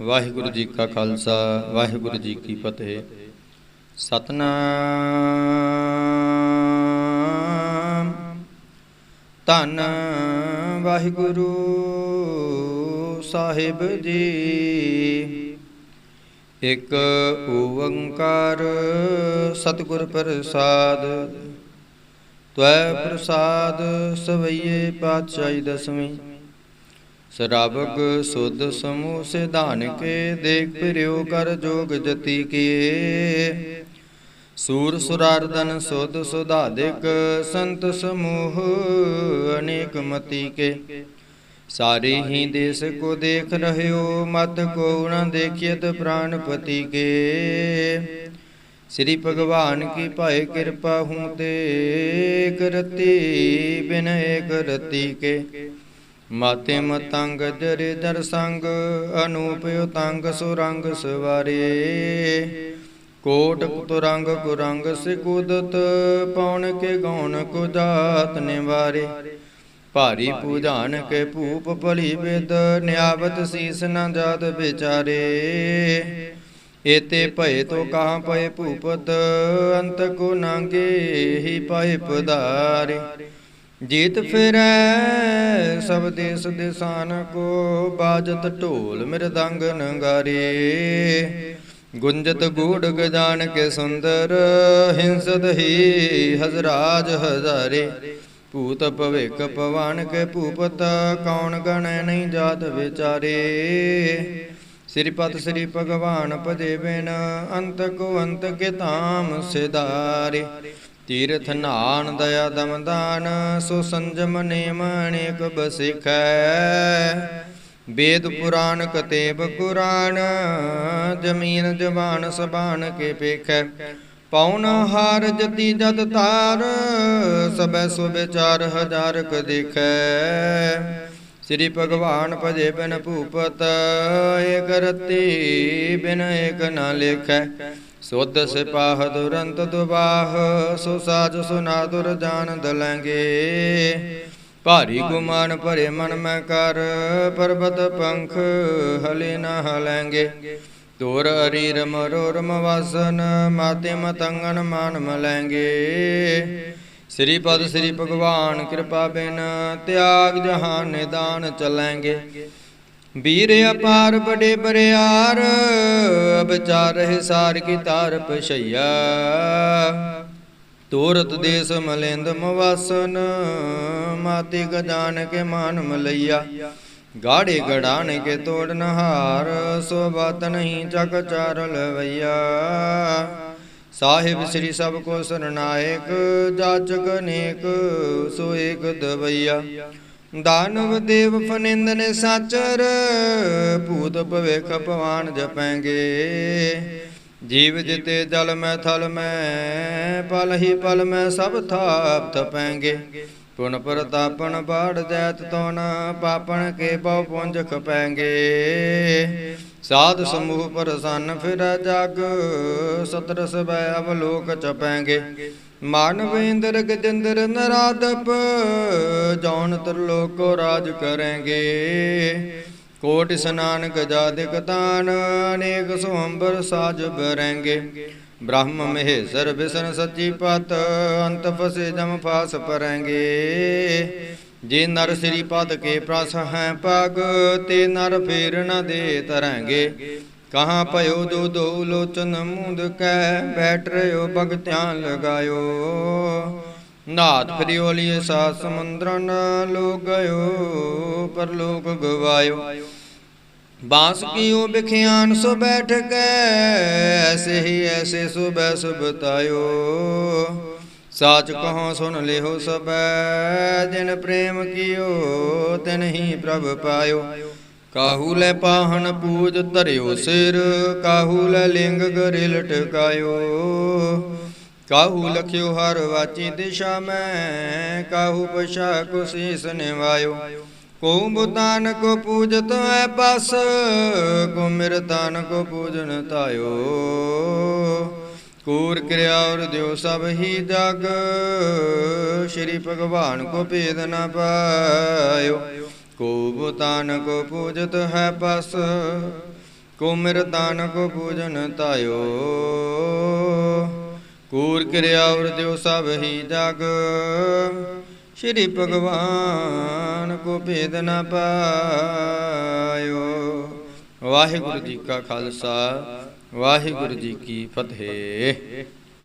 ਵਾਹਿਗੁਰੂ ਜੀ ਕਾ ਖਾਲਸਾ, ਵਾਹਿਗੁਰੂ ਜੀ ਕੀ ਫਤਿਹ। ਸਤਨਾਮ। ਧੰਨ ਵਾਹਿਗੁਰੂ ਸਾਹਿਬ ਜੀ। ਇੱਕ ਓੰਕਾਰ ਸਤਿਗੁਰ ਪ੍ਰਸਾਦ। ਤਵੈ ਪ੍ਰਸਾਦ ਸਵਈਏ ਪਾਤਸ਼ਾਹੀ ਦਸਵੀਂ। ਸਰਾਬਕ ਸੁਧ ਸਮੂਹ ਸਿਧਾਨ ਕੇ ਦੇਖ ਫਿਰਿਓ ਕਰ ਜੋਗ ਜਤੀ ਕੀਏ। ਸੂਰ ਸੁਰਾਰਦਨ ਸੁਧ ਸੁਧਾਦਿਕ ਸੰਤ ਸਮੂਹ ਅਨੇਕ ਮਤੀ ਕੇ। ਸਾਰੇ ਹੀ ਦੇਸ ਕੋ ਦੇਖ ਰਹਿਓ, ਮਤ ਕੋ ਨ ਦੇਖਿਤ ਪ੍ਰਾਨਪਤੀ ਕੇ। ਸ੍ਰੀ ਭਗਵਾਨ ਕੀ ਭਾਏ ਕਿਰਪਾ ਹੂੰ ਤੇ, ਕਰਤੀ ਬਿਨ ਏਕ ਰਤੀ ਕੇ। ਮਾਤਿਮ ਮਤੰਗ ਜਰੇ ਦਰ ਸੰਗ, ਅਨੂਪ ਉਤੰਗ ਸੁਰੰਗ ਸਵਾਰੇ। ਕੋਟ ਤੁਰੰਗ ਕੁਰੰਗ ਸਿਕੁਦਤ ਪੌਣ ਕੇ ਗੌਣ ਕੋ ਜਾਤ ਨਿਵਾਰੇ। ਭਾਰੀ ਪੂਜਾਨ ਕੇ ਭੂਪ ਭਲੀ ਵਿਦ ਨਿਆਵਤ ਸੀਸ ਨ ਜਾਤ ਵਿਚਾਰੇ। ਏਤੇ ਭਏ ਤੋ ਕਹਾਂ ਪਏ ਭੂਪਤ, ਅੰਤ ਕੋ ਨਾਂਗੇ ਹੀ ਪਏ ਪਧਾਰੇ। ਜੀਤ ਫਿਰੈ, ਸਭ ਦੇਸ ਦਿਸਾਨ ਕੋ ਬਾਜਤ ਢੋਲ ਮਿਰਦੰਗ ਨਗਾਰੇ। ਗੁੰਜਤ ਗੂੜ ਗਜਾਨ ਕੇ ਸੁੰਦਰ, ਹਿੰਸਤ ਹੀ ਹਜ਼ਰਾਜ ਹਜ਼ਾਰੇ। ਭੂਤ ਭਵਿਕ ਪਵਨ ਕੇ ਭੂਪਤ, ਕੌਣ ਗਣੈ ਨਹੀਂ ਜਾਤ ਵਿਚਾਰੇ। ਸ੍ਰੀ ਪਤ ਸ੍ਰੀ ਭਗਵਾਨ ਭਜੇ ਬਿਨ ਅੰਤ ਕੋ ਅੰਤ ਕੇ ਧਾਮ ਸਿਦਾਰੇ ਤੀਰਥ ਨਾਨ ਦਇਆ ਦਮਦਾਨ, ਸੋ ਸੰਜਮ ਨੇਮ ਅਨੇਕ ਬਸਿਖੈ। ਵੇਦ ਪੁਰਾਨ ਕਤੇਬ ਕੁਰਾਨ ਜਮੀਨ ਜਵਾਨ ਸਬਾਨ ਕੇ ਪੇਖੈ। ਪੌਣ ਹਾਰ ਜਤੀ ਜਦ ਤਾਰ ਸਬੈ ਸੋ ਵਿਚਾਰ ਹਜ਼ਾਰ ਕ ਦੇਖੈ। ਸ੍ਰੀ ਭਗਵਾਨ ਭਜੇ ਬਿਨ ਭੂਪਤ, ਏਕ ਰਤੀ ਬਿਨ ਏਕ ਨ ਲੇਖੈ। ਸੁਧ ਸਿਪਾਹ ਦੁਰੰਤ ਦੁਬਾਹ, ਸੋ ਸਾਜ ਸੁਨਾ ਦੁਰ ਜਾਣ ਦਲੰਗੇ। ਭਾਰੀ ਗੁਮਾਨ ਭਰੇ ਮਨ ਮੈਂ ਕਰ, ਪਰਬਤ ਪੰਖ ਹਲੇ ਨ ਹਲਾਂਗੇ। ਤੋਰ ਅਰੀਰ ਮਰੋਰਮ ਵਾਸਨ ਮਾਤੇ ਮਤੰਗਨ ਮਾਨ ਮਲੈਂਗੇ। ਸ੍ਰੀ ਪਦ ਸ੍ਰੀ ਭਗਵਾਨ ਕਿਰਪਾ ਬਿਨ, ਤਿਆਗ ਜਹਾਨ ਨਿਦਾਨ ਚਲੈਂਗੇ। ਵੀਰ ਅਪਾਰ ਬੜੇ ਬਰਿਆਰ ਅਬਚਾਰ ਰਹਿ ਸਾਰ ਕੀ ਤਾਰ ਪਛਈਆ। ਤੋਰਤ ਦੇਸ ਮਲਿੰਦ ਮਵਾਸਨ, ਮਾਤੀ ਗਜਾਨ ਕੇ ਮਾਨ ਮਲਈਆ। ਗਾੜੇ ਗੜਾਨ ਕੇ ਤੋੜ ਨਹਾਰ, ਸੋ ਬਾਤ ਨਹੀਂ ਚੱਕ ਚਾਰ ਲਵਈਆ। ਸਾਹਿਬ ਸ੍ਰੀ ਸਭ ਕੋ ਸਰਨਾਇਕ, ਜਾਚਕ ਨੇਕ, ਸੋ ਏਕ ਦਵਈਆ। ਦਾਨਵ ਦੇਵ ਫਨਿੰਦਨ ਸਾਚਰ, ਭੂਤ ਭਵੇਖ ਭਵਾਨ ਜਪੈਂਗੇ। ਜੀਵ ਜਿਤੇ ਜਲ ਮੈਂ ਥਲ ਮੈਂ, ਪਲ ਹੀ ਪਲ ਮੈਂ ਸਭ ਥਾਪ ਤਪੈਂਗੇ ਪੁਨ ਪ੍ਰਤਾਪਨ ਬਾੜ ਜੈਤ ਤੋਨ, ਪਾਪਣ ਕੇ ਬਹੁ ਪੁੰਜ ਖਪੈਂਗੇ ਸਾਧ ਸਮੂਹ ਪ੍ਰਸੰਨ ਫਿਰ ਜਗ ਸਤਰ ਸਬੈ ਅਵਲੋਕ ਚਪੈਂਗੇ ਮਾਨਵ ਗਜਿੰਦਰ ਨਰਾਦਪ ਜੌਨ ਤਰਲੋਕੋ ਰਾਜ ਕਰੇਂਗੇ। ਕੋਟ ਸਨਾਨ ਗਜਾਦਿਕ ਤਾਨ, ਅਨੇਕ ਸੋੰਬਰ ਸਾਜ ਬਰੈਂਗੇ ਬ੍ਰਹਮ ਮਹੇਸ਼ਰ ਵਿਸ਼ਨ ਸੱਚੀ ਪਤ, ਅੰਤ ਫਸੇ ਜਮ ਫਾਸ ਪਰੈਂਗੇ। ਜੇ ਨਰ ਸ੍ਰੀ ਪਦ ਕੇ ਪ੍ਰਸ ਹੈ ਪਗ, ਤੇ ਨਰ ਫੇਰ ਨ ਦੇ ਤਰੈਂਗੇ। ਕਹਾਂ ਭਇਓ ਦੋ ਦੋ ਲੋਚਨ ਮੁੰਦ ਕੈ, ਬੈਠ ਰਿਓ ਭਗਤਿਆਂ ਲਗਾਇਓ। ਨਾਥ ਫਰਿਓ ਲਿਏ ਸਾ ਸਮੁੰਦਰਨ ਲੋ ਗਇਓ, ਪਰਲੋਕ ਗਵਾਇਓ। ਬਾਂਸ ਕੀਓ ਬਿਖਿਆਨ ਸੋ ਬੈਠ ਕੇ ਐਸੇ ਹੀ ਐਸੇ ਸੁਬੈ ਸੁਬਤਾਇਓ ਸਾਚ ਕਹੋ ਸੁਨ ਲਿਓ ਸਬੈ ਜਿਨ ਪ੍ਰੇਮ ਕੀਓ, ਤਿਨ ਹੀ ਪ੍ਰਭ ਪਾਇਓ। ਕਾਹੂ ਲੈ ਪਾਹਣ ਪੂਜ ਧਰਿਓ ਸਿਰ, ਕਾਹੂ ਲੈ ਲਿੰਗ ਗਰੇ ਲਟਕਾਇਓ। ਕਾਹੂ ਲਖਿਓ ਹਰ ਵਾਚੀ ਦਿਸ਼ਾ ਮੈਂ, ਕਾਹੂ ਪਛਾ ਕੋ ਸੀਸ ਨਿਵਾਇਓ। ਕੋ ਬੁਤਾਨ ਕੋ ਪੂਜਤ ਹੈ ਬਸ ਕੋ ਮਿਰਤਾਨ ਕੋ ਪੂਜਨ ਤਾਇਓ। ਕੂਰ ਕਿਰਿਆ ਔਰ ਦਿਓ ਸਭ ਹੀ ਜਗ, ਸ਼੍ਰੀ ਭਗਵਾਨ ਕੋ ਭੇਦ ਨਾ ਪਾਇਓ। ਕੋ ਬੁਤਾਨ ਕੋ ਪੂਜਤ ਹੈ ਬਸ ਕੋ ਮਿਰ ਕੋ ਪੂਜਨ ਤਾਇਓ। ਕੂਰ ਕਿਰਿਆ ਉਰ ਦਿਓ ਸਭ ਹੀ ਜਗ, ਸ਼੍ਰੀ ਭਗਵਾਨ ਕੋ ਭੇਦ ਨ ਪਾਇਓ। ਵਾਹਿਗੁਰੂ ਜੀ ਕਾ ਖਾਲਸਾ ਵਾਹਿਗੁਰੂ ਜੀ ਕੀ ਫਤਿਹ।